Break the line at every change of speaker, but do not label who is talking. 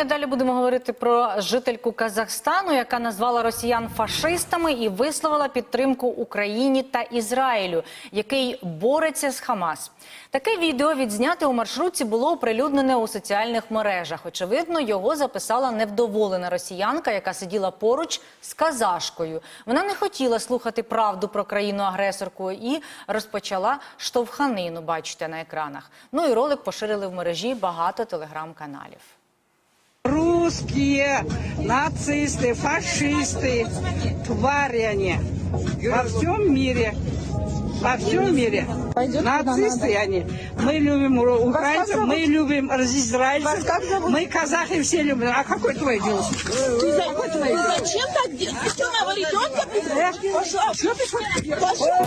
І далі будемо говорити про жительку Казахстану, яка назвала росіян фашистами і висловила підтримку Україні та Ізраїлю, який бореться з Хамас. Таке відео відзняте у маршрутці було оприлюднене у соціальних мережах. Очевидно, його записала невдоволена росіянка, яка сиділа поруч з казашкою. Вона не хотіла слухати правду про країну-агресорку і розпочала штовханину. Бачите на екранах. Ну і ролик поширили в мережі багато телеграм-каналів.
Русские, нацисты, фашисты, твари они. Во всем мире. Во всем мире. Нацисты они. Мы любим украинцев, мы любим израильцев, мы казахи все любим. А какой твой голос? Какой твой голос?
Зачем так делать? Ты
что ты хочешь?
Пошла.